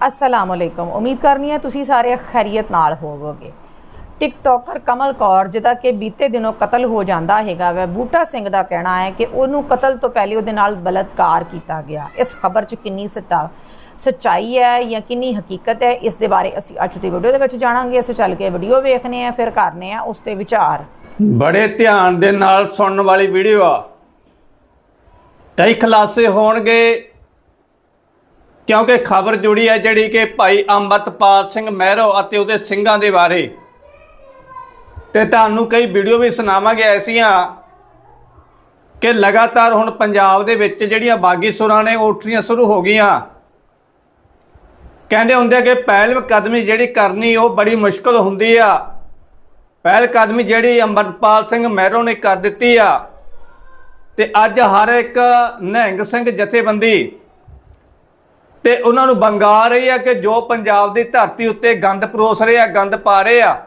ਅਸਲਾਮ ਅਲੈਕਮ ਉਮੀਦ ਕਰਨੀ ਹੈ ਤੁਸੀਂ ਸਾਰੇ ਖੈਰੀਅਤ ਨਾਲ ਹੋਵੋਗੇ। ਟਿਕਟੋਕਰ ਕਮਲ ਕੌਰ, ਜਿਹਦਾ ਕਿ ਬੀਤੇ ਦਿਨੋਂ ਕਤਲ ਹੋ ਜਾਂਦਾ ਹੈਗਾ ਵੈ, ਬੂਟਾ ਸਿੰਘ ਦਾ ਕਹਿਣਾ ਹੈ ਕਿ ਉਹਨੂੰ ਕਤਲ ਤੋਂ ਪਹਿਲੇ ਉਹਦੇ ਨਾਲ ਬਲਾਤਕਾਰ ਕੀਤਾ ਗਿਆ। ਇਸ ਖਬਰ 'ਚ ਕਿੰਨੀ ਸੱਚਾ, ਸੱਚਾਈ ਹੈ ਜਾਂ ਕਿੰਨੀ ਹਕੀਕਤ ਹੈ, ਇਸ ਦੇ ਬਾਰੇ ਅਸੀਂ ਅੱਜ ਦੀ ਵੀਡੀਓ ਦੇ ਵਿੱਚ ਜਾਣਾਂਗੇ। ਅਸੀਂ ਚੱਲ ਕੇ ਵੀਡੀਓ ਵੇਖਨੇ ਆ ਫਿਰ ਕਰਨੇ ਆ ਉਸ ਤੇ ਵਿਚਾਰ। ਬੜੇ ਧਿਆਨ ਦੇ ਨਾਲ ਸੁਣਨ ਵਾਲੀ ਵੀਡੀਓ ਆ। ਕਈ ਖੁਲਾਸੇ ਹੋਣਗੇ ਕਿਉਂਕਿ ਖਬਰ ਜੁੜੀ ਹੈ ਜਿਹੜੀ ਕਿ ਭਾਈ ਅੰਮ੍ਰਿਤਪਾਲ ਸਿੰਘ ਮਹਿਰੋ ਅਤੇ ਉਹਦੇ ਸਿੰਘਾਂ ਦੇ ਬਾਰੇ। ਤੇ ਤੁਹਾਨੂੰ ਕਈ ਵੀਡੀਓ ਵੀ ਸੁਣਾਵਾਂਗੇ ਐਸੀਆਂ ਕਿ ਲਗਾਤਾਰ ਹੁਣ ਪੰਜਾਬ ਦੇ ਵਿੱਚ ਜਿਹੜੀਆਂ ਬਾਗੀ ਸੁਰਾਂ ਨੇ ਉਹ ਉੱਠਣੀਆਂ ਸ਼ੁਰੂ ਹੋ ਗਈਆਂ। ਕਹਿੰਦੇ ਹੁੰਦੇ ਆ ਕਿ ਪਹਿਲ ਕਦਮੀ ਜਿਹੜੀ ਕਰਨੀ ਉਹ ਬੜੀ ਮੁਸ਼ਕਲ ਹੁੰਦੀ ਆ। ਪਹਿਲ ਕਦਮੀ ਜਿਹੜੀ ਅੰਮ੍ਰਿਤਪਾਲ ਸਿੰਘ ਮਹਿਰੋ ਨੇ ਕਰ ਦਿੱਤੀ ਆ। ਤੇ ਅੱਜ ਹਰ ਇੱਕ ਨਿਹੰਗ ਸਿੰਘ ਜਥੇਬੰਦੀ ਤੇ ਉਹਨਾਂ ਨੂੰ ਬੰਗਾ ਰਹੀ ਆ ਕਿ ਜੋ ਪੰਜਾਬ ਦੀ ਧਰਤੀ ਉੱਤੇ ਗੰਦ ਪਰੋਸ ਰਹੇ ਆ, ਗੰਦ ਪਾ ਰਹੇ ਆ।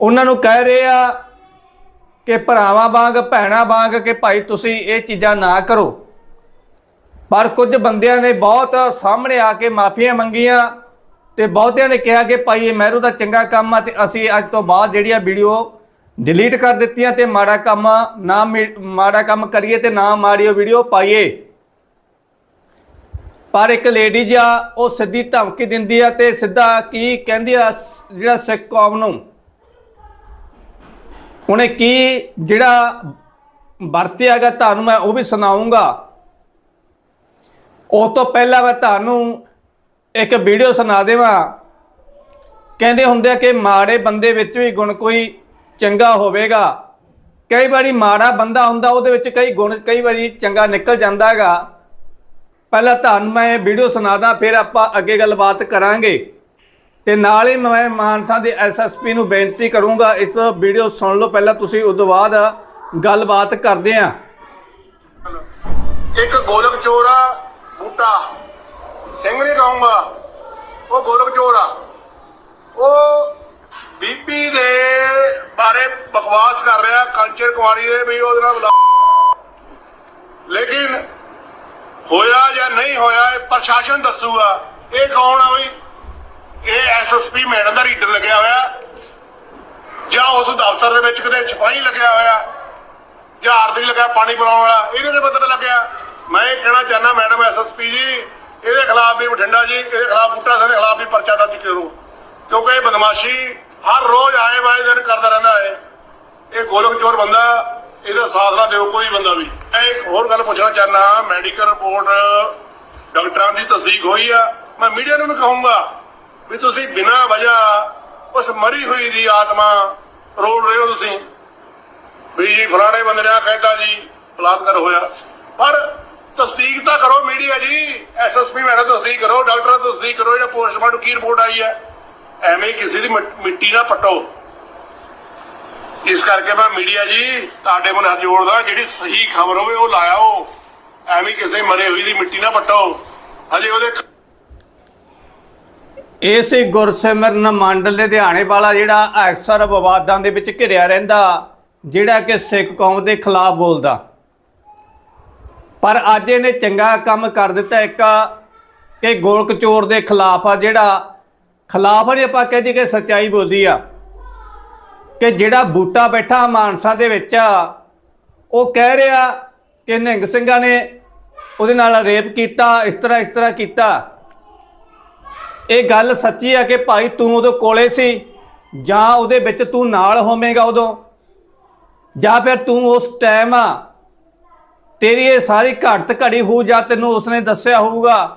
ਉਹਨਾਂ ਨੂੰ ਕਹਿ ਰਹੇ ਆ ਕਿ ਭਰਾਵਾਂ ਵਾਂਗ, ਭੈਣਾਂ ਵਾਂਗ ਕਿ ਭਾਈ ਤੁਸੀਂ ਇਹ ਚੀਜ਼ਾਂ ਨਾ ਕਰੋ। ਪਰ ਕੁਝ ਬੰਦਿਆਂ ਨੇ ਬਹੁਤ ਸਾਹਮਣੇ ਆ ਕੇ ਮਾਫੀਆਂ ਮੰਗੀਆਂ ਤੇ ਬਹੁਤਿਆਂ ਨੇ ਕਿਹਾ ਕਿ ਭਾਈ ਇਹ ਮਹਿਰੂ ਦਾ ਚੰਗਾ ਕੰਮ ਆ ਤੇ ਅਸੀਂ ਅੱਜ ਤੋਂ ਬਾਅਦ ਜਿਹੜੀਆਂ ਵੀਡੀਓ ਡਿਲੀਟ ਕਰ ਦਿੱਤੀਆਂ ਤੇ ਮਾੜਾ ਕੰਮ ਨਾ ਮੀ- ਮਾੜਾ ਕੰਮ ਕਰੀਏ ਤੇ ਨਾ ਮਾੜੀਓ ਵੀਡੀਓ ਪਾਈਏ। ਪਰ ਇੱਕ ਲੇਡੀਜ਼ ਆ ਉਹ ਸਿੱਧੀ ਧਮਕੀ ਦਿੰਦੀ ਆ ਤੇ ਸਿੱਧਾ ਕੀ ਕਹਿੰਦੀ ਆ ਜਿਹੜਾ ਸਿੱਖ ਕੌਮ ਨੂੰ? ਉਹਨੇ ਕੀ ਜਿਹੜਾ ਵਰਤਿਆਗਾ ਤੁਹਾਨੂੰ ਮੈਂ ਉਹ ਵੀ ਸੁਣਾਉਂਗਾ ਉਸ ਤੋਂ ਪਹਿਲਾਂ ਮੈਂ ਤੁਹਾਨੂੰ ਇੱਕ ਵੀਡੀਓ ਸੁਣਾ ਦੇਵਾਂ। ਕਹਿੰਦੇ ਹੁੰਦੇ ਆ ਕਿ ਮਾੜੇ ਬੰਦੇ ਵਿੱਚ ਵੀ ਗੁਣ ਕੋਈ ਚੰਗਾ ਹੋਵੇਗਾ। ਕਈ ਵਾਰੀ ਮਾੜਾ ਬੰਦਾ ਹੁੰਦਾ, ਉਹਦੇ ਵਿੱਚ ਕਈ ਗੁਣ, ਕਈ ਵਾਰੀ ਚੰਗਾ ਨਿਕਲ ਜਾਂਦਾ ਹੈਗਾ। ਪਹਿਲਾਂ ਤੁਹਾਨੂੰ ਮੈਂ ਇਹ ਵੀਡੀਓ ਸੁਣਾਦਾ, ਫਿਰ ਆਪਾਂ ਅੱਗੇ ਗੱਲਬਾਤ ਕਰਾਂਗੇ। ਤੇ ਨਾਲ ਹੀ ਮੈਂ ਮਾਨਸਾ ਦੇ ਐਸਐਸਪੀ ਨੂੰ ਬੇਨਤੀ ਕਰੂੰਗਾ, ਇਸ ਵੀਡੀਓ ਸੁਣ ਲਓ, ਪਹਿਲਾਂ ਤੁਸੀਂ ਉਸ ਤੋਂ ਬਾਅਦ ਗੱਲਬਾਤ ਕਰਦੇ ਆਂ। ਇੱਕ ਗੋਲਕ ਚੋਰ ਆ, ਬੂਟਾ। ਸਿੰਘ ਨਹੀਂ ਕਹੂੰਗਾ, ਉਹ ਗੋਲਕ ਚੋਰ ਆ। ਉਹ ਬੀਪੀ ਦੇ ਬਾਰੇ ਬਕਵਾਸ ਕਰ ਰਿਹਾ ਕੰਚਰ ਕੁਮਾਰੀ ਦੇ ਵੀ ਉਹਦੇ ਨਾਲ ਲੇਕਿਨ ਹੋਇਆ ਜਾਂ ਨਹੀਂ ਹੋਇਆ, ਇਹ ਪ੍ਰਸ਼ਾਸਨ ਦੱਸੂਗਾ। ਇਹ ਕੌਣ ਆ ਬਈ? ਇਹ ਐਸਐਸਪੀ ਮੈਡਮ ਦਾ ਰੀਡਰ ਲੱਗਿਆ ਹੋਇਆ। ਜਾਂ ਉਸ ਦਫ਼ਤਰ ਦੇ ਵਿੱਚ ਕਿਤੇ ਸਿਪਾਹੀ ਲੱਗਿਆ ਹੋਇਆ। ਜਾਂ ਆਰਦੀ ਲੱਗਾ ਪਾਣੀ ਪਿਲਾਉਣ ਵਾਲਾ। ਇਹਦੇ ਤੇ ਪਤਾ ਲੱਗਿਆ। ਮੈਂ ਇਹ ਕਹਿਣਾ ਚਾਹਨਾ ਮੈਡਮ ਐਸਐਸਪੀ ਜੀ, ਇਹਦੇ ਖਿਲਾਫ ਵੀ ਬਠਿੰਡਾ ਜੀ, ਇਹਦੇ ਖਿਲਾਫ ਬੂਟਾ ਸਿੰਘ ਦੇ ਖਿਲਾਫ ਵੀ ਪਰਚਾ ਦਰਜ ਕਰੋ। ਕਿਉਂਕਿ ਇਹ ਬਦਮਾਸ਼ੀ ਹਰ ਰੋਜ਼ ਆਏ ਬਾਏ ਦਿਨ ਕਰਦਾ ਰਹਿੰਦਾ ਹੈ। ਇਹ ਗੋਲਕ ਚੋਰ ਬੰਦਾ ਇਹਦਾ ਸਾਥ ਨਾ ਦਿਓ ਕੋਈ ਬੰਦਾ ਵੀ। ਮੈਂ ਇੱਕ ਹੋਰ ਗੱਲ ਪੁੱਛਣਾ ਚਾਹਨਾ ਮੈਡੀਕਲ ਰਿਪੋਰਟ ਡਾਕਟਰਾਂ ਦੀ ਤਸਦੀਕ ਹੋਈ ਆ। ਮੈਂ ਮੀਡੀਆ ਨੂੰ ਵੀ ਕਹੂੰਗਾ ਵੀ ਤੁਸੀਂ ਬਿਨਾਂ ਵਜ੍ਹਾ ਉਸ ਮਰੀ ਹੋਈ ਦੀ ਆਤਮਾ ਰੋਲ ਰਹੇ ਹੋ ਤੁਸੀਂ। ਵੀ ਜੀ ਫਲਾਣੇ ਬੰਦੇ ਨੇ ਆ ਕਹਿਤਾ ਜੀ, ਬਲਾਤਕਾਰ ਹੋਇਆ। ਪਰ ਤਸਦੀਕ ਤਾਂ ਕਰੋ ਮੀਡੀਆ ਜੀ ਐਸਐਸਪੀ ਮੈਡਮ ਤਸਦੀਕ ਕਰੋ, ਡਾਕਟਰ ਤਸਦੀਕ ਕਰੋ, ਜਿਹੜਾ ਪੋਸਟਮਾਰਟਮ ਕੀ ਰਿਪੋਰਟ ਆਈ ਹੈ। ਐਵੇਂ ਕਿਸੇ ਦੀ ਮਿੱਟੀ ਨਾ ਪਟੋ। ਇਸ ਕਰਕੇ ਮੈਂ ਮੀਡੀਆ ਜੀ ਤੁਹਾਡੇ ਮਨ ਹੱਥ ਜੋੜਦਾ, ਜਿਹੜੀ ਸਹੀ ਖਬਰ ਹੋਵੇ ਉਹ ਲਾਇਓ ਐਵੇਂ ਕਿਸੇ ਮਰੇ ਹੋਈ ਦੀ ਮਿੱਟੀ ਨਾ ਪੱਟੋ। ਹਜੇ ਉਹਦੇ ਇਸੇ ਗੁਰਸਿਮਰਨ ਮੰਡਲ ਲੁਧਿਆਣੇ ਵਾਲਾ ਜਿਹੜਾ ਅਕਸਰ ਵਿਵਾਦਾਂ ਦੇ ਵਿੱਚ ਘਿਰਿਆ ਰਹਿੰਦਾ, ਜਿਹੜਾ ਕਿ ਸਿੱਖ ਕੌਮ ਦੇ ਖਿਲਾਫ ਬੋਲਦਾ। ਪਰ ਅੱਜ ਇਹਨੇ ਚੰਗਾ ਕੰਮ ਕਰ ਦਿੱਤਾ ਇੱਕ, ਕਿ ਗੋਲਕ ਚੋਰ ਦੇ ਖਿਲਾਫ ਆ ਜਿਹੜਾ, ਖਿਲਾਫ ਨਹੀਂ ਆਪਾਂ ਕਹਿੰਦੇ ਕਿ ਸੱਚਾਈ ਬੋਲਦੀ ਆ। ਕਿ ਜਿਹੜਾ ਬੂਟਾ ਬੈਠਾ ਮਾਨਸਾ ਦੇ ਵਿੱਚ ਉਹ ਕਹਿ ਰਿਹਾ ਕਿ ਨਿਹੰਗ ਸਿੰਘਾਂ ਨੇ ਉਹਦੇ ਨਾਲ ਰੇਪ ਕੀਤਾ, ਇਸ ਤਰ੍ਹਾਂ ਇਸ ਤਰ੍ਹਾਂ ਕੀਤਾ। ਇਹ ਗੱਲ ਸੱਚੀ ਆ ਕਿ ਭਾਈ ਤੂੰ ਉਹਦੇ ਕੋਲੇ ਸੀ, ਜਾਂ ਉਹਦੇ ਵਿੱਚ ਤੂੰ ਨਾਲ ਹੋਵੇਂਗਾ ਉਦੋਂ? ਜਾਂ ਫਿਰ ਤੂੰ ਉਸ ਟਾਈਮ ਆ, ਤੇਰੀ ਇਹ ਸਾਰੀ ਘੜਤ ਘੜੀ ਹੋ ਜਾਂ ਤੈਨੂੰ ਉਸਨੇ ਦੱਸਿਆ ਹੋਊਗਾ?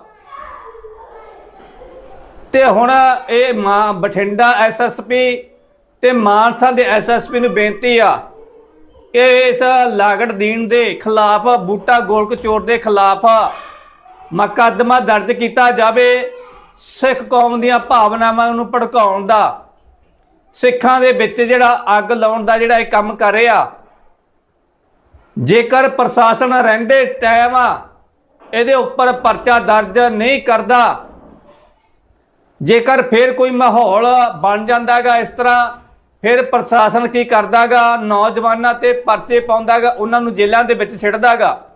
ਤੇ ਹੁਣ ਇਹ ਮਾਂ ਬਠਿੰਡਾ ਐਸਐਸਪੀ ਤੇ ਮਾਨਸਾ ਦੇ ਐਸਐਸਪੀ ਨੂੰ ਬੇਨਤੀ ਆ ਕਿ ਇਸ ਲਾਗੜ ਦੀਨ ਦੇ ਖਿਲਾਫ, ਬੂਟਾ ਗੋਲਕ ਚੋਰ ਦੇ ਖਿਲਾਫ ਮੁਕੱਦਮਾ ਦਰਜ ਕੀਤਾ ਜਾਵੇ, ਸਿੱਖ ਕੌਮ ਦੀਆਂ ਭਾਵਨਾਵਾਂ ਨੂੰ ਭੜਕਾਉਣ ਦਾ, ਸਿੱਖਾਂ ਦੇ ਵਿੱਚ ਜਿਹੜਾ ਅੱਗ ਲਾਉਣ ਦਾ ਜਿਹੜਾ ਇਹ ਕੰਮ ਕਰ ਰਿਹਾ। ਜੇਕਰ ਪ੍ਰਸ਼ਾਸਨ ਰਹਿੰਦੇ ਟਾਈਮ ਇਹਦੇ ਉੱਪਰ ਪਰਚਾ ਦਰਜ ਨਹੀਂ ਕਰਦਾ, ਜੇਕਰ ਫਿਰ ਕੋਈ ਮਾਹੌਲ ਬਣ ਜਾਂਦਾਗਾ ਇਸ ਤਰ੍ਹਾਂ ਫਿਰ ਪ੍ਰਸ਼ਾਸਨ ਕੀ ਕਰਦਾਗਾ? ਨੌਜਵਾਨਾਂ ਤੇ ਪਰਚੇ ਪਾਉਂਦਾਗਾ, ਉਹਨਾਂ ਨੂੰ ਜੇਲ੍ਹਾਂ ਦੇ ਵਿੱਚ ਸਿੱਟਦਾਗਾ।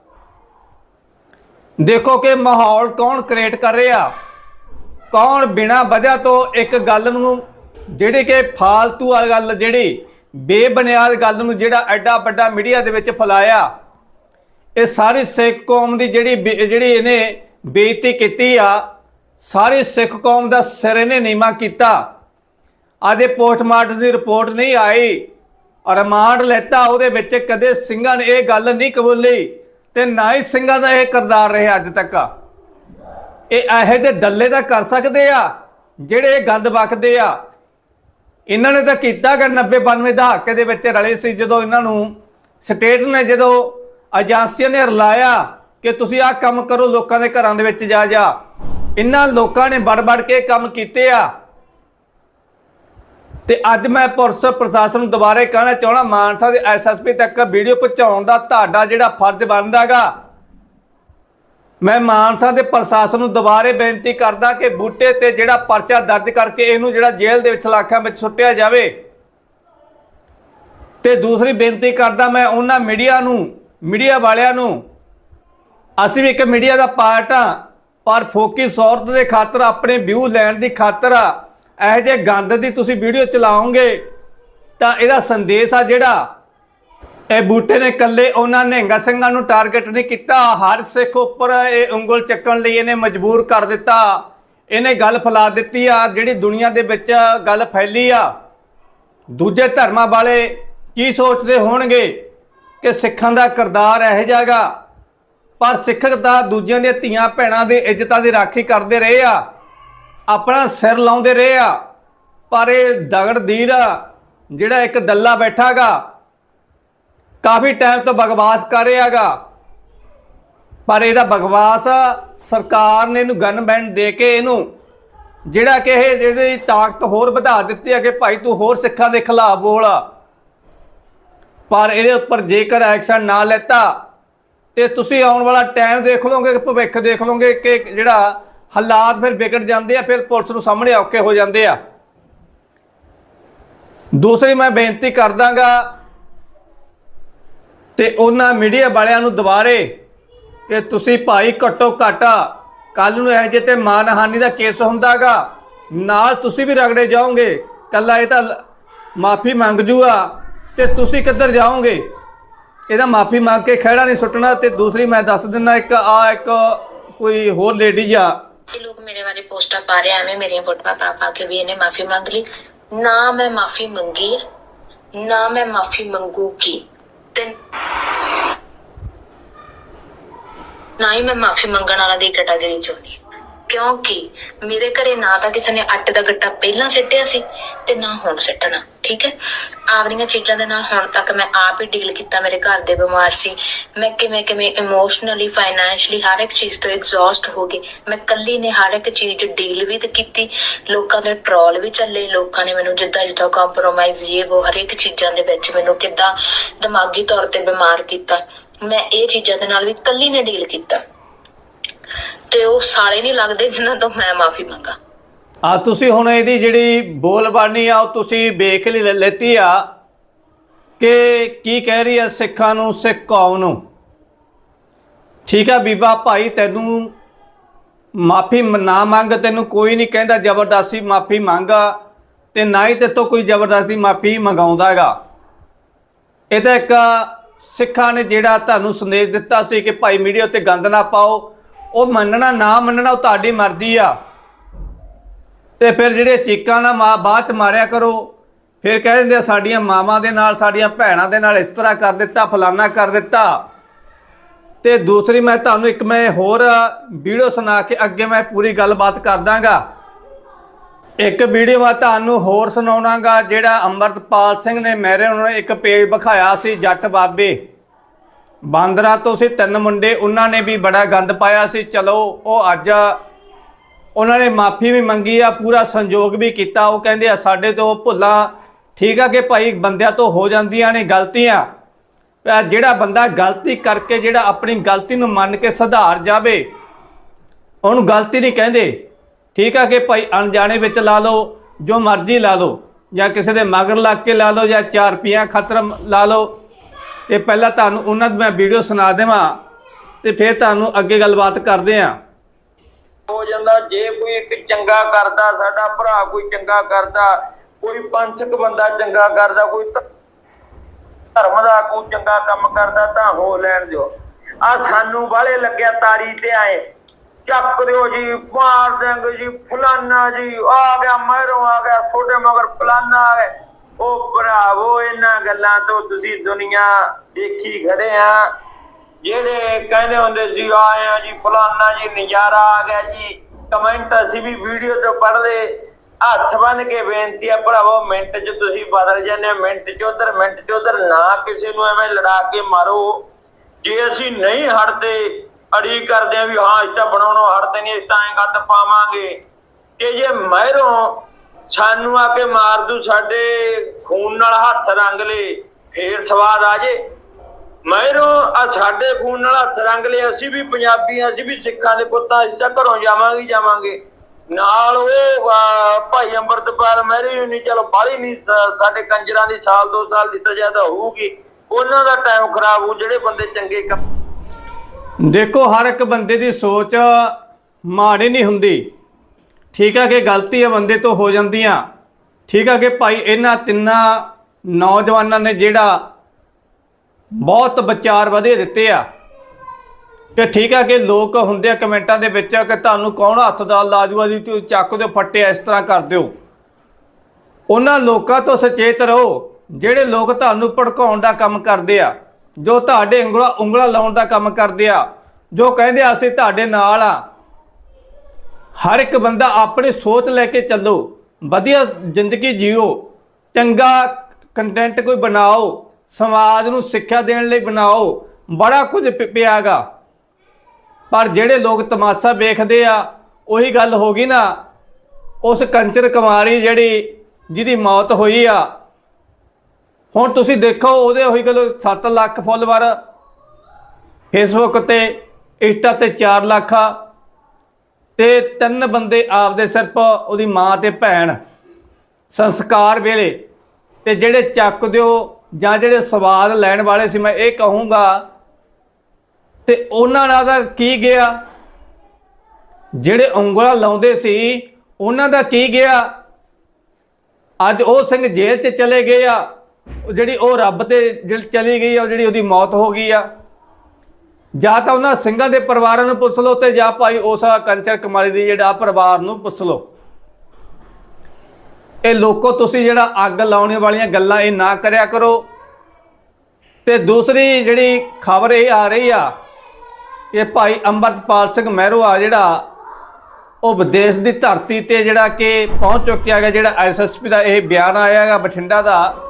ਦੇਖੋ ਕਿ ਮਾਹੌਲ ਕੌਣ ਕ੍ਰੀਏਟ ਕਰ ਰਿਹਾ। ਕੌਣ ਬਿਨਾ ਵਜ੍ਹਾ ਤੋਂ ਇੱਕ ਗੱਲ ਨੂੰ, ਜਿਹੜੀ ਕਿ ਫਾਲਤੂ ਆ ਗੱਲ, ਜਿਹੜੀ ਬੇਬੁਨਿਆਦ ਗੱਲ ਨੂੰ ਜਿਹੜਾ ਐਡਾ ਵੱਡਾ ਮੀਡੀਆ ਦੇ ਵਿੱਚ ਫੈਲਾਇਆ। ਇਹ ਸਾਰੀ ਸਿੱਖ ਕੌਮ ਦੀ ਜਿਹੜੀ ਬੇ- ਜਿਹੜੀ ਇਹਨੇ ਬੇਇੱਜ਼ਤੀ ਕੀਤੀ ਆ, ਸਾਰੀ ਸਿੱਖ ਕੌਮ ਦਾ ਸਿਰ ਇਹਨੇ ਨੀਮਾ ਕੀਤਾ। ਆਦੇ ਪੋਸਟਮਾਰਟਮ ਦੀ ਰਿਪੋਰਟ ਨਹੀਂ ਆਈ। ਰਿਮਾਂਡ ਲੈਤਾ, ਉਹਦੇ ਵਿੱਚ ਕਦੇ ਸਿੰਘਾਂ ਨੇ ਇਹ ਗੱਲ ਨਹੀਂ ਕਬੂਲੀ ਤੇ ਨਾ ਹੀ ਸਿੰਘਾਂ ਦਾ ਇਹ ਕਰਦਾਰ ਰਿਹਾ ਅੱਜ ਤੱਕ। ਇਹ ਇਹੋ ਜਿਹੇ ਦੱਲੇ ਤਾਂ ਕਰ ਸਕਦੇ ਆ, ਜਿਹੜੇ ਇਹ ਗੰਦ ਬਕਦੇ ਆ। ਇਹਨਾਂ ਨੇ ਤਾਂ ਕੀਤਾ ਕਿ 90 92 ਦਹਾਕੇ ਦੇ ਵਿੱਚ ਰਲੇ ਸੀ, ਜਦੋਂ ਇਹਨਾਂ ਨੂੰ ਸਟੇਟ ਨੇ ਜਦੋਂ ਏਜੰਸੀਆਂ ਨੇ ਰਲਾਇਆ ਕਿ ਤੁਸੀਂ ਆਹ ਕੰਮ ਕਰੋ, ਲੋਕਾਂ ਦੇ ਘਰਾਂ ਦੇ ਵਿੱਚ ਜਾ ਜਾ ਇਹਨਾਂ ਲੋਕਾਂ ਨੇ ਵੜ ਵੜ ਕੇ ਕੰਮ ਕੀਤੇ ਆ। ਤੇ ਅੱਜ ਮੈਂ ਪੁਲਿਸ ਪ੍ਰਸ਼ਾਸਨ ਨੂੰ ਦੁਬਾਰੇ ਕਹਿਣਾ ਚਾਹਣਾ ਮਾਨਸਾ ਦੇ ਐਸਐਸਪੀ ਤੱਕ ਵੀਡੀਓ ਪਹੁੰਚਾਉਣ ਦਾ ਤੁਹਾਡਾ ਜਿਹੜਾ ਫਰਜ਼ ਬਣਦਾਗਾ ਮੈਂ ਮਾਨਸਾ ਦੇ ਪ੍ਰਸ਼ਾਸਨ ਨੂੰ ਦੁਬਾਰੇ ਬੇਨਤੀ ਕਰਦਾ ਕਿ ਬੂਟੇ ਤੇ ਜਿਹੜਾ ਪਰਚਾ ਦਰਜ ਕਰਕੇ ਇਹਨੂੰ ਜਿਹੜਾ ਜੇਲ੍ਹ ਦੇ ਵਿੱਚ ਲਾਖਾਂ ਵਿੱਚ ਸੁੱਟਿਆ ਜਾਵੇ। ਤੇ ਦੂਸਰੀ ਬੇਨਤੀ ਕਰਦਾ ਮੈਂ ਉਹਨਾਂ ਮੀਡੀਆ ਨੂੰ, ਮੀਡੀਆ ਵਾਲਿਆਂ ਨੂੰ, ਅਸੀਂ ਵੀ ਇੱਕ ਮੀਡੀਆ ਦਾ ਪਾਰਟ ਆ ਪਰ ਫੋਕੀ ਸੌਰਤ ਦੇ ਖਾਤਰ, ਆਪਣੇ ਵਿਊ ਲੈਣ ਦੀ ਖਾਤਰ ਇਹੋ ਜਿਹੇ ਗੰਦ ਦੀ ਤੁਸੀਂ ਵੀਡੀਓ ਚਲਾਓਗੇ, ਤਾਂ ਇਹਦਾ ਸੰਦੇਸ਼ ਆ ਜਿਹੜਾ। ਇਹ ਬੂਟੇ ਨੇ ਕੱਲੇ ਉਹਨਾਂ ਨਿਹੰਗਾ ਸਿੰਘਾਂ ਨੂੰ ਟਾਰਗੇਟ ਨਹੀਂ ਕੀਤਾ। ਹਰ ਸਿੱਖ ਉੱਪਰ ਇਹ ਉਂਗਲ ਚੱਕਣ ਲਈ ਇਹਨੇ ਮਜਬੂਰ ਕਰ ਦਿੱਤਾ। ਇਹਨੇ ਗੱਲ ਫੈਲਾ ਦਿੱਤੀ ਆ, ਜਿਹੜੀ ਦੁਨੀਆ ਦੇ ਵਿੱਚ ਗੱਲ ਫੈਲੀ ਆ। ਦੂਜੇ ਧਰਮਾਂ ਵਾਲੇ ਕੀ ਸੋਚਦੇ ਹੋਣਗੇ ਕਿ ਸਿੱਖਾਂ ਦਾ ਕਰਦਾਰ ਇਹੋ ਜਿਹਾਗਾ ਪਰ ਸਿੱਖ ਤਾਂ ਦੂਜਿਆਂ ਦੀਆਂ ਧੀਆਂ, ਭੈਣਾਂ ਦੀ ਇੱਜ਼ਤਾਂ ਦੀ ਰਾਖੀ ਕਰਦੇ ਰਹੇ ਆ। ਆਪਣਾ ਸਿਰ ਲਾਉਂਦੇ ਰਹੇ ਆ। ਪਰ ਇਹ ਦਗੜ ਦੀਰ ਜਿਹੜਾ ਇੱਕ ਦੱਲਾ ਬੈਠਾਗਾ ਕਾਫੀ ਟਾਈਮ ਤੋਂ ਬਗਵਾਸ ਕਰ ਰਿਹਾਗਾ ਪਰ ਇਹਦਾ ਬਗਵਾਸ ਸਰਕਾਰ ਨੇ ਇਹਨੂੰ ਗਨ ਬੈਂਡ ਦੇ ਕੇ ਇਹਨੂੰ, ਜਿਹੜਾ ਕਿ ਇਹ ਇਹਦੀ ਤਾਕਤ ਹੋਰ ਵਧਾ ਦਿੱਤੀ ਹੈ ਕਿ ਭਾਈ ਤੂੰ ਹੋਰ ਸਿੱਖਾਂ ਦੇ ਖਿਲਾਫ ਬੋਲ ਪਰ ਇਹਦੇ ਉੱਪਰ ਜੇਕਰ ਐਕਸ਼ਨ ਨਾ ਲੈਤਾ, ਤੇ ਤੁਸੀਂ ਆਉਣ ਵਾਲਾ ਟਾਈਮ ਦੇਖ ਲਓਗੇ, ਭਵਿੱਖ ਦੇਖ ਲਓਗੇ ਕਿ ਜਿਹੜਾ ਹਾਲਾਤ ਫਿਰ ਵਿਗੜ ਜਾਂਦੇ ਆ, ਫਿਰ ਪੁਲਿਸ ਨੂੰ ਸਾਹਮਣੇ ਔਕੇ ਹੋ ਜਾਂਦੇ ਆ। ਦੂਸਰੀ ਮੈਂ ਬੇਨਤੀ ਕਰਦਾਗਾ ਤੇ ਉਹਨਾਂ ਮੀਡੀਆ ਵਾਲਿਆਂ ਨੂੰ ਦੁਬਾਰੇ ਕਿ ਤੁਸੀਂ ਭਾਈ ਘੱਟੋ ਘੱਟ ਕੱਲ ਨੂੰ ਇਹ ਜੇ ਤੇ ਮਾਨਹਾਨੀ ਦਾ ਕੇਸ ਹੁੰਦਾਗਾ, ਨਾਲ ਤੁਸੀਂ ਵੀ ਰਗੜੇ ਜਾਓਗੇ, ਕੱਲਾ ਇਹ ਤਾਂ ਮਾਫੀ ਮੰਗ ਜੂਗਾ, ਤੇ ਤੁਸੀਂ ਕਿੱਧਰ ਜਾਓਗੇ? ਇਹਦਾ ਮਾਫੀ ਮੰਗ ਕੇ ਖਹਿੜਾ ਨਹੀਂ ਸੁੱਟਣਾ, ਤੇ ਦੂਸਰੀ ਮੈਂ ਦੱਸ ਦਿੰਦਾ ਇੱਕ ਆ ਇੱਕ ਕੋਈ ਹੋਰ ਲੇਡੀ ਆ ਇਹ ਲੋਕ ਮੇਰੇ ਬਾਰੇ ਪੋਸਟਾਂ ਪਾ ਰਹੇ ਐਵੇਂ ਮੇਰੀਆਂ ਫੋਟੋਆਂ ਪਾ ਪਾ ਕੇ ਵੀ ਇਹਨੇ ਮਾਫੀ ਮੰਗ ਲਈ। ਨਾ ਮੈਂ ਮਾਫੀ ਮੰਗੀ, ਨਾ ਮੈਂ ਮਾਫੀ ਮੰਗੂਗੀ। ਤੇ ਨਾ ਹੀ ਮੈਂ ਮਾਫੀ ਮੰਗਣ ਵਾਲਾ ਦੀ ਕੈਟਾਗਰੀ ਚ ਹੁੰਦੀ ਕਿਉਂਕਿ ਮੇਰੇ ਘਰੇ ਨਾ ਤਾਂ ਕਿਸੇ ਨੇ ਅੱਟ ਦਾ ਗੱਟਾ ਪਹਿਲਾਂ ਸਿੱਟਿਆ ਸੀ ਤੇ ਨਾ ਹੁਣ ਸਿੱਟਣਾ, ਠੀਕ ਹੈ? ਆਪਦੀਆਂ ਚੀਜ਼ਾਂ ਦੇ ਨਾਲ ਹੁਣ ਤੱਕ ਮੈਂ ਆਪ ਹੀ ਡੀਲ ਕੀਤਾ, ਮੇਰੇ ਘਰ ਦੇ ਬਿਮਾਰ ਸੀ। ਮੈਂ ਕਿਵੇਂ ਕਿਵੇਂ ਇਮੋਸ਼ਨਲੀ ਫਾਈਨੈਂਸ਼ਲੀ ਹਰ ਇੱਕ ਚੀਜ਼ ਤੋਂ ਐਗਜ਼ੌਸਟ ਹੋ ਗਈ। ਮੈਂ ਕੱਲੀ ਨੇ ਹਰ ਇੱਕ ਚੀਜ਼ ਡੀਲ ਵੀ ਤੇ ਕੀਤੀ। ਲੋਕਾਂ ਦੇ ਟ੍ਰੋਲ ਵੀ ਚੱਲੇ, ਲੋਕਾਂ ਨੇ ਮੈਨੂੰ ਜਿੱਦਾਂ ਜਿੱਦਾਂ ਕੰਪਰੋਮਾਈਜ਼ ਇਹ ਉਹ ਹਰ ਇੱਕ ਚੀਜ਼ਾਂ ਦੇ ਵਿੱਚ ਮੈਨੂੰ ਕਿੱਦਾਂ ਦਿਮਾਗੀ ਤੌਰ ਤੇ ਬਿਮਾਰ ਕੀਤਾ। ਮੈਂ ਇਹ ਚੀਜ਼ਾਂ ਦੇ ਨਾਲ ਵੀ ਕੱਲੀ ਨੇ ਡੀਲ ਕੀਤਾ। ਤੇ ਉਹ ਸਾਲੇ ਨਹੀਂ ਲੱਗਦੇ ਜਿਨ੍ਹਾਂ ਤੋਂ ਮੈਂ ਮਾਫੀ ਮੰਗਾ। ਆ, ਤੁਸੀਂ ਹੁਣ ਇਹਦੀ ਜਿਹੜੀ ਬੋਲਬਾਣੀ ਆ, ਉਹ ਤੁਸੀਂ ਵੇਖ ਲਈ ਲੈਤੀ ਆ। ਕਿ ਕੀ ਕਹਿ ਰਹੀ ਆ ਸਿੱਖਾਂ ਨੂੰ, ਸਿੱਖ ਕੌਮ ਨੂੰ? ਠੀਕ ਆ, ਬੀਬਾ, ਭਾਈ, ਤੈਨੂੰ ਮਾਫੀ ਨਾ ਮੰਗ, ਤੈਨੂੰ ਕੋਈ ਨਹੀਂ ਕਹਿੰਦਾ ਜ਼ਬਰਦਸਤੀ ਮਾਫੀ ਮੰਗ ਤੇ ਨਾ ਹੀ ਤੇਤੋਂ ਕੋਈ ਜ਼ਬਰਦਸਤੀ ਮਾਫੀ ਮੰਗਾਉਂਦਾ ਹੈਗਾ। ਇਹ ਤਾਂ ਇੱਕ ਸਿੱਖਾਂ ਨੇ ਜਿਹੜਾ ਤੁਹਾਨੂੰ ਸੰਦੇਸ਼ ਦਿੱਤਾ ਸੀ ਕਿ ਭਾਈ ਮੀਡੀਆ ਉੱਤੇ ਗੰਦ ਨਾ ਪਾਓ ਉਹ ਮੰਨਣਾ, ਨਾ ਮੰਨਣਾ ਉਹ ਤੁਹਾਡੀ ਮਰਜ਼ੀ ਆ। ਤੇ ਫਿਰ ਜਿਹੜੇ ਚੀਕਾਂ ਨਾਲ ਮਾਂ, ਬਾਅਦ ਚ ਮਾਰਿਆ ਕਰੋ, ਫਿਰ ਕਹਿ ਦਿੰਦੇ ਸਾਡੀਆਂ ਮਾਵਾਂ ਦੇ ਨਾਲ, ਸਾਡੀਆਂ ਭੈਣਾਂ ਦੇ ਨਾਲ ਇਸ ਤਰ੍ਹਾਂ ਕਰ ਦਿੱਤਾ, ਫਲਾਨਾ ਕਰ ਦਿੱਤਾ। ਤੇ ਦੂਸਰੀ ਮੈਂ ਤੁਹਾਨੂੰ ਇੱਕ ਮੈਂ ਹੋਰ ਵੀਡੀਓ ਸੁਣਾ ਕੇ ਅੱਗੇ ਮੈਂ ਪੂਰੀ ਗੱਲਬਾਤ ਕਰ ਦਾਂਗਾ। ਇੱਕ ਵੀਡੀਓ ਮੈਂ ਤੁਹਾਨੂੰ ਹੋਰ ਸੁਣਾਉਣਾਗਾ, ਜਿਹੜਾ ਅੰਮ੍ਰਿਤਪਾਲ ਸਿੰਘ ਨੇ ਮੇਰੇ ਉਹਨਾਂ ਨੇ ਇੱਕ ਪੇਜ ਵਿਖਾਇਆ ਸੀ, ਜੱਟ ਬਾਬੇ। ਬਾਂਦਰਾ ਤੋਂ ਸੀ, ਤਿੰਨ ਮੁੰਡੇ, ਉਹਨਾਂ ਨੇ ਵੀ ਬੜਾ ਗੰਦ ਪਾਇਆ ਸੀ। ਚਲੋ, ਉਹ ਅੱਜ ਉਹਨਾਂ ਨੇ ਮਾਫੀ ਵੀ ਮੰਗੀ ਆ, ਪੂਰਾ ਸੰਯੋਗ ਵੀ ਕੀਤਾ। ਉਹ ਕਹਿੰਦੇ ਆ, ਸਾਡੇ ਤੋਂ ਭੁੱਲਾਂ, ਠੀਕ ਆ ਕਿ ਭਾਈ ਬੰਦਿਆਂ ਤੋਂ ਹੋ ਜਾਂਦੀਆਂ ਨੇ ਗਲਤੀਆਂ। ਜਿਹੜਾ ਬੰਦਾ ਗਲਤੀ ਕਰਕੇ, ਜਿਹੜਾ ਆਪਣੀ ਗਲਤੀ ਨੂੰ ਮੰਨ ਕੇ ਸੁਧਾਰ ਜਾਵੇ, ਉਹਨੂੰ ਗਲਤੀ ਨਹੀਂ ਕਹਿੰਦੇ। ਠੀਕ ਆ ਕਿ ਭਾਈ ਅਣਜਾਣੇ ਵਿੱਚ ਲਾ ਲਓ, ਜੋ ਮਰਜ਼ੀ ਲਾ ਲਓ, ਜਾਂ ਕਿਸੇ ਦੇ ਮਗਰ ਲੱਗ ਕੇ ਲਾ ਲਓ, ਜਾਂ ਚਾਰ ਰੁਪਈਆ ਖਤਰ ਲਾ ਲਓ। ਤੇ ਪਹਿਲਾਂ ਤੁਹਾਨੂੰ ਉਹਨਾਂ ਦੀ ਮੈਂ ਵੀਡੀਓ ਸੁਣਾ ਦੇਵਾਂ ਤੇ ਫਿਰ ਤੁਹਾਨੂੰ ਅੱਗੇ ਗੱਲਬਾਤ ਕਰਦੇ ਆਂ ਹੋ ਜਾਂਦਾ, ਜੇ ਕੋਈ ਇੱਕ ਚੰਗਾ ਕਰਦਾ, ਸਾਡਾ ਭਰਾ ਕੋਈ ਚੰਗਾ ਕਰਦਾ, ਕੋਈ ਪੰਥਕ ਬੰਦਾ ਚੰਗਾ ਕਰਦਾ, ਕੋਈ ਧਰਮ ਦਾ ਕੋਈ ਚੰਗਾ ਕੰਮ ਕਰਦਾ ਤਾਂ ਹੋ ਲੈਣ ਦਿਓ। ਆ ਸਾਨੂੰ ਵਾਲੇ ਲੱਗਿਆ ਤਾਰੀ ਤੇ ਆਏ। ਚੱਕ ਦਿਓ ਜੀ, ਮਾਰ ਦੇਂਗੇ ਜੀ, ਫਲਾਨਾ ਜੀ, ਆ ਗਿਆ ਮਹਿਰੋਂ ਆ ਗਿਆ ਛੋਟੇ ਮਗਰ ਫਲਾਨਾ ਆ ਗਿਆ। ਉਹ ਭਰਾਵੋ ਇਹਨਾਂ ਗੱਲਾਂ ਤੋਂ ਤੁਸੀਂ ਦੁਨੀਆ ਦੇਖੀ ਖੜੇ ਆ। ਜਿਹੜੇ ਕਹਿੰਦੇ ਹੁੰਦੇ ਸੀ ਆਏ ਜੀ ਫਲਾਨਾ ਜੀ ਨਜ਼ਾਰਾ ਆ ਗਿਆ ਜੀ। ਕਮੈਂਟ ਅਸੀਂ ਵੀ ਵੀਡੀਓ ਤੋਂ ਪੜ੍ਹਦੇ ਹੱਥ ਬੰਨ ਕੇ ਬੇਨਤੀ ਆ ਭਰਾਵੋ ਮਿੰਟ 'ਚ ਤੁਸੀਂ ਬਦਲ ਜਾਂਦੇ ਹੋ, ਮਿੰਟ 'ਚ ਉਧਰ ਮਿੰਟ 'ਚ ਉਧਰ। ਨਾ ਕਿਸੇ ਨੂੰ ਐਵੇਂ ਲੜਾ ਕੇ ਮਾਰੋ। ਜੇ ਅਸੀਂ ਨਹੀਂ ਹਟਦੇ ਅੜੀ ਕਰਦੇ ਆ ਵੀ ਹਾਂ ਇਸ ਤਾਂ ਬਣਾਉਣੋਂ ਹਟਦੇ ਨਹੀਂ ਇਸ ਤਾਂ ਐਂ ਗੱਤ ਪਾਵਾਂਗੇ। ਕਿ ਜੇ ਮਹਿਰੋਂ ਸਾਨੂੰ ਆ ਕੇ ਮਾਰ ਦੂ ਸਾਡੇ ਖੂਨ ਨਾਲ ਹੱਥ ਰੰਗ ਲੇ, ਫੇਰ ਸਵਾਦ ਆ ਜੇ। ਮਹਿਰੋਂ ਆ ਸਾਡੇ ਖੂਨ ਨਾਲ ਹੱਥ ਰੰਗ ਲਏ ਅਸੀਂ ਵੀ ਪੰਜਾਬੀ ਅਸੀਂ ਵੀ ਸਿੱਖਾਂ ਦੇ ਪੁੱਤਾਂ, ਅਸੀਂ ਤਾਂ ਘਰੋਂ ਜਾਵਾਂਗੇ ਜਾਵਾਂਗੇ। ਨਾਲ ਉਹ ਭਾਈ ਅੰਮ੍ਰਿਤਪਾਲ ਮਹਿਰੀ ਨਹੀਂ, ਚਲੋ ਬਾਹਲੀ ਨਹੀਂ ਸਾਡੇ ਕੰਜਰਾਂ ਦੀ ਸਾਲ, ਦੋ ਸਾਲ ਦੀ ਸਜ਼ਾ ਤਾਂ ਹੋਊਗੀ। ਉਹਨਾਂ ਦਾ ਟਾਈਮ ਖਰਾਬ ਹੋ ਜਿਹੜੇ ਬੰਦੇ ਚੰਗੇ ਕੰਮ ਦੇਖੋ, ਹਰ ਇੱਕ ਬੰਦੇ ਦੀ ਸੋਚ ਮਾੜੀ ਨਹੀਂ ਹੁੰਦੀ। ਠੀਕ ਆ ਕਿ ਗਲਤੀਆਂ ਬੰਦੇ ਤੋਂ ਹੋ ਜਾਂਦੀਆਂ। ਠੀਕ ਆ ਕਿ ਭਾਈ ਇਹਨਾਂ ਤਿੰਨਾਂ ਨੌਜਵਾਨਾਂ ਨੇ ਜਿਹੜਾ ਬਹੁਤ ਵਿਚਾਰ ਵਧੇ ਦਿੱਤੇ ਆ। ਕਿ ਠੀਕ ਆ ਕਿ ਲੋਕ ਹੁੰਦੇ ਆ ਕਮੈਂਟਾਂ ਦੇ ਵਿੱਚ ਕਿ ਤੁਹਾਨੂੰ ਕੌਣ ਹੱਥ ਦਾ ਲਾਜੂਆ ਦੀ ਤੂੰ ਚੱਕ ਦਿਓ, ਫੱਟੇ ਇਸ ਤਰ੍ਹਾਂ ਕਰ ਦਿਓ। ਉਹਨਾਂ ਲੋਕਾਂ ਤੋਂ ਸੁਚੇਤ ਰਹੋ, ਜਿਹੜੇ ਲੋਕ ਤੁਹਾਨੂੰ ਭੜਕਾਉਣ ਦਾ ਕੰਮ ਕਰਦੇ ਆ, ਜੋ ਤੁਹਾਡੇ ਉਂਗਲਾ ਉਂਗਲਾ ਲਾਉਣ ਦਾ ਕੰਮ ਕਰਦੇ ਆ, ਜੋ ਕਹਿੰਦੇ ਅਸੀਂ ਤੁਹਾਡੇ ਨਾਲ ਆ। ਹਰ ਇੱਕ ਬੰਦਾ ਆਪਣੀ ਸੋਚ ਲੈ ਕੇ ਚੱਲੋ, ਵਧੀਆ ਜ਼ਿੰਦਗੀ ਜੀਓ, ਚੰਗਾ ਕੰਟੈਂਟ ਕੋਈ ਬਣਾਓ, ਸਮਾਜ ਨੂੰ ਸਿੱਖਿਆ ਦੇਣ ਲਈ ਬਣਾਓ, ਬੜਾ ਕੁਝ ਪ- ਪਿਆਗਾ। ਪਰ ਜਿਹੜੇ ਲੋਕ ਤਮਾਸ਼ਾ ਵੇਖਦੇ ਆ, ਉਹੀ ਗੱਲ ਹੋ ਗਈ ਨਾ, ਉਸ ਕੰਚਰ ਕੁਮਾਰੀ ਜਿਹੜੀ, ਜਿਹਦੀ ਮੌਤ ਹੋਈ ਆ। ਹੁਣ ਤੁਸੀਂ ਦੇਖੋ, ਉਹਦੇ ਉਹੀ ਗੱਲ 7 ਲੱਖ ਫੋਲੋਵਰ ਫੇਸਬੁੱਕ ਤੇ, ਇੰਸਟਾ ਤੇ 4 ਲੱਖ ਆ। ਤੇ ਤਿੰਨ ਬੰਦੇ ਆਪਦੇ ਸਿਰਫ ਉਹਦੀ ਮਾਂ ਤੇ ਭੈਣ ਸੰਸਕਾਰ ਵੇਲੇ ਤੇ ਜਿਹੜੇ ਚੱਕ ਦਿਓ ਜਾਂ ਜਿਹੜੇ ਸਵਾਦ ਲੈਣ ਵਾਲੇ ਸੀ, ਮੈਂ ਇਹ ਕਹੂੰਗਾ ਤੇ ਉਹਨਾਂ ਨਾਲ ਦਾ ਕੀ ਗਿਆ? ਜਿਹੜੇ ਉਂਗਲਾਂ ਲਾਉਂਦੇ ਸੀ, ਉਹਨਾਂ ਦਾ ਕੀ ਗਿਆ? ਅੱਜ ਉਹ ਸਿੰਘ ਜੇਲ੍ਹ 'ਚ ਚਲੇ ਗਏ ਆ ਜਿਹੜੀ ਉਹ ਰੱਬ ਤੇ ਜਿਹੜੀ ਚਲੀ ਗਈ ਆ ਜਿਹੜੀ ਉਹਦੀ ਮੌਤ ਹੋ ਗਈ ਆ। ਜਾਂ ਤਾਂ ਉਹਨਾਂ ਸਿੰਘਾਂ ਦੇ ਪਰਿਵਾਰਾਂ ਨੂੰ ਪੁੱਛ ਲਓ ਤੇ ਜਾਂ ਭਾਈ ਉਸ ਕੰਚਰ ਕੁਮਾਰੀ ਦੀ ਜਿਹੜਾ ਪਰਿਵਾਰ ਨੂੰ ਪੁੱਛ ਲਓ। ਇਹ ਲੋਕੋ ਤੁਸੀਂ ਜਿਹੜਾ ਅੱਗ ਲਾਉਣ ਵਾਲੀਆਂ ਗੱਲਾਂ ਇਹ ਨਾ ਕਰਿਆ ਕਰੋ। ਤੇ ਦੂਸਰੀ ਜਿਹੜੀ ਖਬਰ ਇਹ ਆ ਰਹੀ ਆ ਕਿ ਭਾਈ ਅੰਮ੍ਰਿਤਪਾਲ ਸਿੰਘ ਮਹਿਰੋ ਆ ਜਿਹੜਾ, ਉਹ ਵਿਦੇਸ਼ ਦੀ ਧਰਤੀ ਤੇ ਜਿਹੜਾ ਕਿ ਪਹੁੰਚ ਚੁੱਕਿਆ ਗਿਆ ਜਿਹੜਾ ਐਸਐਸਪੀ ਦਾ ਇਹ ਬਿਆਨ ਆਇਆ ਹੈਗਾ ਬਠਿੰਡਾ ਦਾ।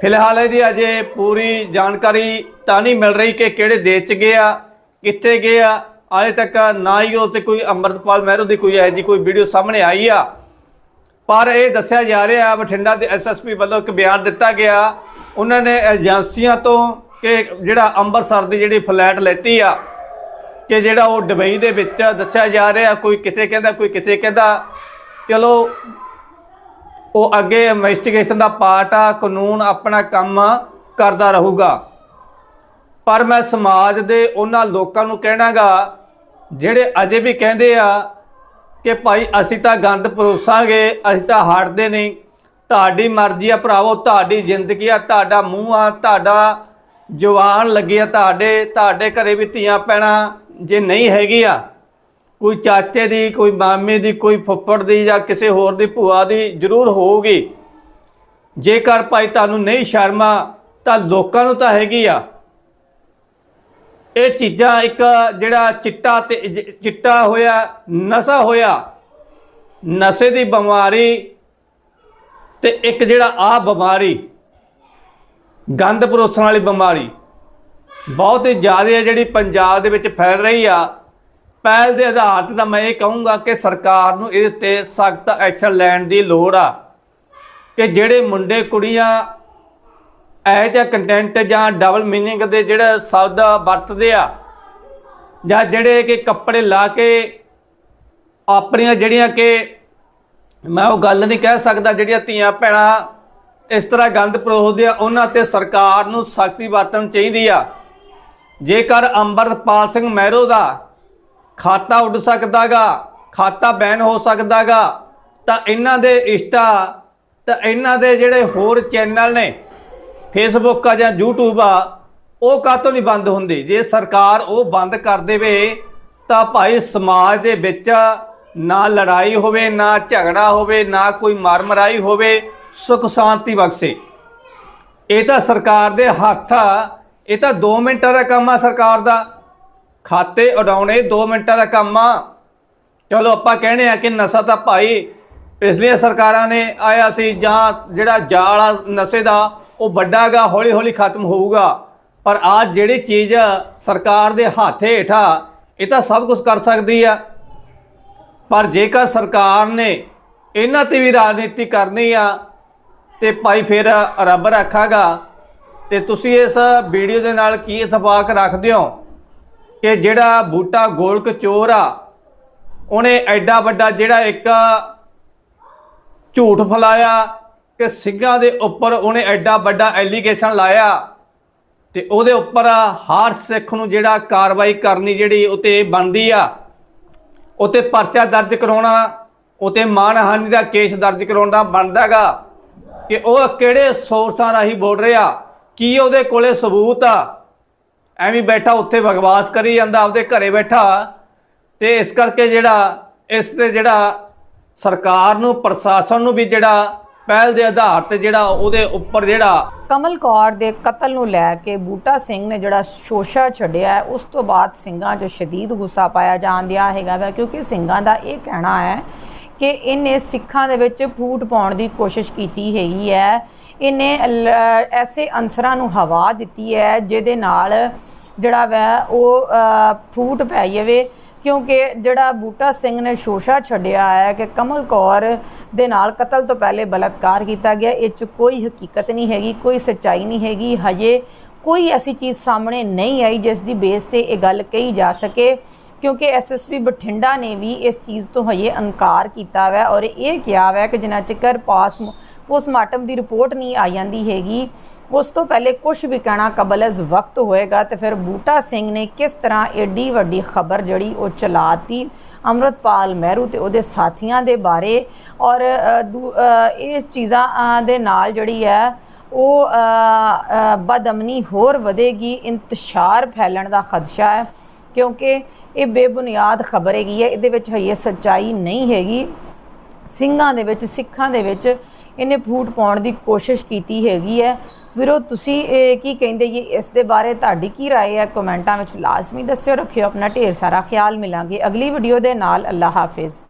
ਫਿਲਹਾਲ ਇਹਦੀ ਅਜੇ ਪੂਰੀ ਜਾਣਕਾਰੀ ਤਾਂ ਨਹੀਂ ਮਿਲ ਰਹੀ ਕਿ ਕਿਹੜੇ ਦੇਸ਼ ਚ ਗਿਆ ਕਿੱਥੇ ਗਏ ਆ। ਹਾਲੇ ਤੱਕ ਨਾ ਹੀ ਉਹ ਤੇ ਕੋਈ ਅੰਮ੍ਰਿਤਪਾਲ ਮਹਿਰੂ ਦੀ ਕੋਈ ਇਹੋ ਜਿਹੀ ਕੋਈ ਵੀਡੀਓ ਸਾਹਮਣੇ ਆਈ ਆ। ਪਰ ਇਹ ਦੱਸਿਆ ਜਾ ਰਿਹਾ ਬਠਿੰਡਾ ਦੇ ਐਸਐਸਪੀ ਵੱਲੋਂ ਇੱਕ ਬਿਆਨ ਦਿੱਤਾ ਗਿਆ। ਉਹਨਾਂ ਨੇ ਏਜੰਸੀਆਂ ਤੋਂ ਕਿ ਜਿਹੜਾ ਅੰਮ੍ਰਿਤਸਰ ਦੀ ਜਿਹੜੀ ਫਲੈਟ ਲੈਤੀ ਆ, ਕਿ ਜਿਹੜਾ ਉਹ ਦੁਬਈ ਦੇ ਵਿੱਚ ਦੱਸਿਆ ਜਾ ਰਿਹਾ, ਕੋਈ ਕਿਤੇ ਕਹਿੰਦਾ, ਕੋਈ ਕਿਤੇ ਕਹਿੰਦਾ। ਚਲੋ ਉਹ ਅੱਗੇ ਇਨਵੈਸਟੀਗੇਸ਼ਨ ਦਾ ਪਾਰਟ ਆ, ਕਾਨੂੰਨ ਆਪਣਾ ਕੰਮ ਕਰਦਾ ਰਹੂਗਾ। ਪਰ ਮੈਂ ਸਮਾਜ ਦੇ ਉਹਨਾਂ ਲੋਕਾਂ ਨੂੰ ਕਹਿਣਾਗਾ, ਜਿਹੜੇ ਅਜੇ ਵੀ ਕਹਿੰਦੇ ਆ ਕਿ ਭਾਈ ਅਸੀਂ ਤਾਂ ਗੰਦ ਪਰੋਸਾਂਗੇ, ਅਸੀਂ ਤਾਂ ਹਟਦੇ ਨਹੀਂ। ਤੁਹਾਡੀ ਮਰਜ਼ੀ ਆ ਭਰਾਵੋ, ਤੁਹਾਡੀ ਜ਼ਿੰਦਗੀ ਆ, ਤੁਹਾਡਾ ਮੂੰਹ ਆ, ਤੁਹਾਡਾ ਜਵਾਨ ਲੱਗੀ ਆ ਤੁਹਾਡੇ ਤੁਹਾਡੇ ਘਰੇ ਵੀ ਧੀਆਂ ਪੈਣਾ ਜੇ ਨਹੀਂ ਹੈਗੀ ਆ। ਕੋਈ ਚਾਚੇ ਦੀ, ਕੋਈ ਮਾਮੇ ਦੀ, ਕੋਈ ਫੁੱਫੜ ਦੀ ਜਾਂ ਕਿਸੇ ਹੋਰ ਦੀ ਭੂਆ ਦੀ ਜ਼ਰੂਰ ਹੋਊਗੀ। ਜੇਕਰ ਭਾਈ ਤੁਹਾਨੂੰ ਨਹੀਂ ਸ਼ਰਮ, ਤਾਂ ਲੋਕਾਂ ਨੂੰ ਤਾਂ ਹੈਗੀ ਆ। ਇਹ ਚੀਜ਼ਾਂ ਇੱਕ ਜਿਹੜਾ ਚਿੱਟਾ ਤੇ ਚਿੱਟਾ ਹੋਇਆ, ਨਸ਼ਾ ਹੋਇਆ, ਨਸ਼ੇ ਦੀ ਬਿਮਾਰੀ ਤੇ ਇੱਕ ਜਿਹੜਾ ਆ ਬਿਮਾਰੀ, ਗੰਦ ਪਰੋਸਣ ਵਾਲੀ ਬਿਮਾਰੀ, ਬਹੁਤ ਹੀ ਜ਼ਿਆਦਾ ਜਿਹੜੀ ਪੰਜਾਬ ਦੇ ਵਿੱਚ ਫੈਲ ਰਹੀ ਆ। ਪਹਿਲ ਦੇ ਆਧਾਰ ਤੇ ਤਾਂ ਮੈਂ ਇਹ ਕਹੂੰਗਾ ਕਿ ਸਰਕਾਰ ਨੂੰ ਇਹਦੇ ਤੇ ਸਖਤ ਐਕਸ਼ਨ ਲੈਣ ਦੀ ਲੋੜ ਆ ਕਿ ਜਿਹੜੇ ਮੁੰਡੇ ਕੁੜੀਆਂ ਇਹ ਜਿਹਾ ਕੰਟੈਂਟ ਜਾਂ ਡਬਲ ਮੀਨਿੰਗ ਦੇ ਜਿਹੜਾ ਸ਼ਬਦ ਵਰਤਦੇ ਆ ਜਾਂ ਜਿਹੜੇ ਕਿ ਕੱਪੜੇ ਲਾ ਕੇ ਆਪਣੀਆਂ ਜਿਹੜੀਆਂ ਕਿ ਮੈਂ ਉਹ ਗੱਲ ਨਹੀਂ ਕਹਿ ਸਕਦਾ ਜਿਹੜੀਆਂ ਧੀਆਂ ਭੈਣਾਂ ਇਸ ਤਰ੍ਹਾਂ ਗੰਦ ਪਰੋਸਦੇ ਆ ਉਹਨਾਂ ਤੇ ਸਰਕਾਰ ਨੂੰ ਸਖਤੀ ਵਰਤਣ ਚਾਹੀਦੀ ਆ। ਜੇਕਰ ਅੰਮ੍ਰਿਤਪਾਲ ਸਿੰਘ ਮਹਿਰੋ ਦਾ ਖਾਤਾ ਉੱਡ ਸਕਦਾਗਾ, ਖਾਤਾ ਬੈਨ ਹੋ ਸਕਦਾਗਾ। ਤਾਂ ਇਹਨਾਂ ਦੇ ਇਸ਼ਟਾ, ਤਾਂ ਇਹਨਾਂ ਦੇ ਜਿਹੜੇ ਹੋਰ ਚੈਨਲ ਨੇ ਫੇਸਬੁੱਕ ਆ ਜਾਂ YouTube ਆ, ਉਹ ਕਾਹਤੋਂ ਨਹੀਂ ਬੰਦ ਹੁੰਦੀ? ਜੇ ਸਰਕਾਰ ਉਹ ਬੰਦ ਕਰ ਦੇਵੇ, ਤਾਂ ਭਾਈ ਸਮਾਜ ਦੇ ਵਿੱਚ ਨਾ ਲੜਾਈ ਹੋਵੇ, ਨਾ ਝਗੜਾ ਹੋਵੇ, ਨਾ ਕੋਈ ਮਾਰਮਰਾਈ ਹੋਵੇ, ਸੁਖ ਸ਼ਾਂਤੀ ਬਖਸ਼ੇ। ਇਹ ਤਾਂ ਸਰਕਾਰ ਦੇ ਹੱਥ ਆ, ਇਹ ਤਾਂ 2 ਮਿੰਟਾਂ ਦਾ ਕੰਮ ਆ ਸਰਕਾਰ ਦਾ। ਖਾਤੇ ਉਡਾਉਣੇ 2 ਮਿੰਟਾਂ ਦਾ ਕੰਮ ਆ। ਚਲੋ ਆਪਾਂ ਕਹਿੰਦੇ ਆ ਕਿ ਨਸ਼ਾ ਤਾਂ ਭਾਈ ਪਿਛਲੀਆਂ ਸਰਕਾਰਾਂ ਨੇ ਆਇਆ ਸੀ, ਜਾਂ ਜਿਹੜਾ ਜਾਲ ਆ ਨਸ਼ੇ ਦਾ, ਉਹ ਵੱਡਾਗਾ ਹੌਲੀ ਹੌਲੀ ਖਤਮ ਹੋਊਗਾ। ਪਰ ਆਜ ਜਿਹੜੀ ਚੀਜ਼ ਸਰਕਾਰ ਦੇ ਹੱਥ ਹੇਠਾ, ਇਹ ਤਾਂ ਸਭ ਕੁਝ ਕਰ ਸਕਦੀ ਆ। ਪਰ ਜੇਕਰ ਸਰਕਾਰ ਨੇ ਇਹਨਾਂ ਤੇ ਵੀ ਰਾਜਨੀਤੀ ਕਰਨੀ ਆ, ਤੇ ਭਾਈ ਫਿਰ ਰੱਬ ਰੱਖਾਗਾ, ਤੇ ਤੁਸੀਂ ਇਸ ਵੀਡੀਓ ਦੇ ਨਾਲ ਕੀ ਇਤਫਾਕ ਰੱਖਦੇ ਹੋ? ਕਿ ਜਿਹੜਾ ਬੂਟਾ ਗੋਲਕ ਚੋਰ ਆ, ਉਹਨੇ ਐਡਾ ਵੱਡਾ ਜਿਹੜਾ ਇੱਕ ਝੂਠ ਫਲਾਇਆ ਕਿ ਸਿੰਘਾਂ ਦੇ ਉੱਪਰ ਉਹਨੇ ਐਡਾ ਵੱਡਾ ਐਲੀਗੇਸ਼ਨ ਲਾਇਆ ਤੇ ਉਹਦੇ ਉੱਪਰ ਹਰ ਸਿੱਖ ਨੂੰ ਜਿਹੜਾ ਕਾਰਵਾਈ ਕਰਨੀ ਜਿਹੜੀ ਉਤੇ ਬਣਦੀ ਆ, ਉਤੇ ਪਰਚਾ ਦਰਜ ਕਰਾਉਣਾ, ਉਤੇ ਮਾਨਹਾਨੀ ਦਾ ਕੇਸ ਦਰਜ ਕਰਾਉਣ ਦਾ ਬਣਦਾਗਾ ਕਿ ਉਹ ਕਿਹੜੇ ਸੋਰਸਾਂ ਰਾਹੀਂ ਬੋਲ ਰਿਹਾ, ਕੀ ਉਹਦੇ ਕੋਲੇ ਸਬੂਤ ਆ? ਐਵੇਂ ਬੈਠਾ, ਉੱਥੇ ਬਕਵਾਸ ਕਰੀ ਜਾਂਦਾ, ਆਪਦੇ ਘਰੇ ਬੈਠਾ। ਤੇ ਇਸ ਕਰਕੇ ਜਿਹੜਾ, ਇਸ ਤੇ ਜਿਹੜਾ ਸਰਕਾਰ ਨੂੰ, ਪ੍ਰਸ਼ਾਸਨ ਨੂੰ ਵੀ ਜਿਹੜਾ ਪਹਿਲ ਦੇ ਆਧਾਰ ਤੇ ਜਿਹੜਾ ਉਹਦੇ ਉੱਪਰ ਜਿਹੜਾ ਕਮਲ ਕੌਰ ਦੇ ਕਤਲ ਨੂੰ ਲੈ ਕੇ ਬੂਟਾ ਸਿੰਘ ਨੇ ਜਿਹੜਾ ਸ਼ੋਸ਼ਾ ਛੱਡਿਆ ਉਸ ਤੋਂ ਬਾਅਦ ਸਿੰਘਾਂ 'ਚ ਸ਼ਦੀਦ ਗੁੱਸਾ ਪਾਇਆ ਜਾਣ ਦਿਆ ਹੈਗਾ ਵਾ, ਕਿਉਂਕਿ ਸਿੰਘਾਂ ਦਾ ਇਹ ਕਹਿਣਾ ਹੈ ਕਿ ਇਹਨੇ ਸਿੱਖਾਂ ਦੇ ਵਿੱਚ ਫੂਟ ਪਾਉਣ ਦੀ ਕੋਸ਼ਿਸ਼ ਕੀਤੀ ਹੈਗੀ ਹੈ। ਇਹਨੇ ਲ- ਐਸੇ ਅਨਸਰਾਂ ਨੂੰ ਹਵਾ ਦਿੱਤੀ ਹੈ, ਜਿਹਦੇ ਨਾਲ ਜਿਹੜਾ ਵੈ ਉਹ ਫੂਟ ਪੈ ਜਾਵੇ, ਕਿਉਂਕਿ ਜਿਹੜਾ ਬੂਟਾ ਸਿੰਘ ਨੇ ਸ਼ੋਸ਼ਾ ਛੱਡਿਆ ਹੈ ਕਿ ਕਮਲ ਕੌਰ ਦੇ ਨਾਲ ਕਤਲ ਤੋਂ ਪਹਿਲੇ ਬਲਾਤਕਾਰ ਕੀਤਾ ਗਿਆ, ਇਹ ਚ ਕੋਈ ਹਕੀਕਤ ਨਹੀਂ ਹੈਗੀ, ਕੋਈ ਸੱਚਾਈ ਨਹੀਂ ਹੈਗੀ, ਹਜੇ ਕੋਈ ਐਸੀ ਚੀਜ਼ ਸਾਹਮਣੇ ਨਹੀਂ ਆਈ ਜਿਸ ਦੀ ਬੇਸ ਤੇ ਇਹ ਗੱਲ ਕਹੀ ਜਾ ਸਕੇ, ਕਿਉਂਕਿ ਐਸਐਸਪੀ ਬਠਿੰਡਾ ਨੇ ਵੀ ਇਸ ਚੀਜ਼ ਤੋਂ ਹਜੇ ਇਨਕਾਰ ਕੀਤਾ ਵੈ ਔਰ ਇਹ ਕਿਹਾ ਵੈ ਕਿ ਜਿੰਨਾ ਚਿਕਰ ਪਾਸ ਪੋਸਟਮਾਰਟਮ ਦੀ ਰਿਪੋਰਟ ਨਹੀਂ ਆ ਜਾਂਦੀ ਹੈਗੀ। ਉਸ ਤੋਂ ਪਹਿਲੇ ਕੁਝ ਵੀ ਕਹਿਣਾ ਕਬਲ ਅਜ਼ ਵਕਤ ਹੋਏਗਾ ਤੇ ਫਿਰ ਬੂਟਾ ਸਿੰਘ ਨੇ ਕਿਸ ਤਰ੍ਹਾਂ ਏਡੀ ਵੱਡੀ ਖਬਰ ਜਿਹੜੀ ਉਹ ਚਲਾਤੀ? ਅੰਮ੍ਰਿਤਪਾਲ ਮਹਿਰੂ ਤੇ ਉਹਦੇ ਸਾਥੀਆਂ ਦੇ ਬਾਰੇ। ਔਰ ਦੂ- ਇਹ ਚੀਜ਼ਾਂ ਦੇ ਨਾਲ ਜਿਹੜੀ ਹੈ, ਉਹ ਬਦਮਨੀ ਹੋਰ ਵਧੇਗੀ, ਇੰਤਸ਼ਾਰ ਫੈਲਣ ਦਾ ਖਦਸ਼ਾ ਹੈ। ਕਿਉਂਕਿ ਇਹ ਬੇਬੁਨਿਆਦ ਖਬਰ ਹੈਗੀ ਹੈ, ਇਹਦੇ ਵਿੱਚ ਹਜੇ ਸੱਚਾਈ ਨਹੀਂ ਹੈਗੀ। ਸਿੰਘਾਂ ਦੇ ਵਿੱਚ, ਸਿੱਖਾਂ ਦੇ ਵਿੱਚ ਇਹਨੇ ਫੂਟ ਪਾਉਣ ਦੀ ਕੋਸ਼ਿਸ਼ ਕੀਤੀ ਹੈਗੀ ਹੈ ਵੀਰੋ ਤੁਸੀਂ ਇਹ ਕੀ ਕਹਿੰਦੇ ਜੀ ਇਸ ਦੇ ਬਾਰੇ ਤੁਹਾਡੀ ਕੀ رائے ਹੈ ਕਮੈਂਟਾਂ ਵਿੱਚ ਲਾਜ਼ਮੀ ਦੱਸਿਓ ਰੱਖਿਓ ਆਪਣਾ ਢੇਰ ਸਾਰਾ ਖਿਆਲ ਮਿਲਾਂਗੇ ਅਗਲੀ ਵੀਡੀਓ ਦੇ ਨਾਲ ਅੱਲਾ ਹਾਫਿਜ਼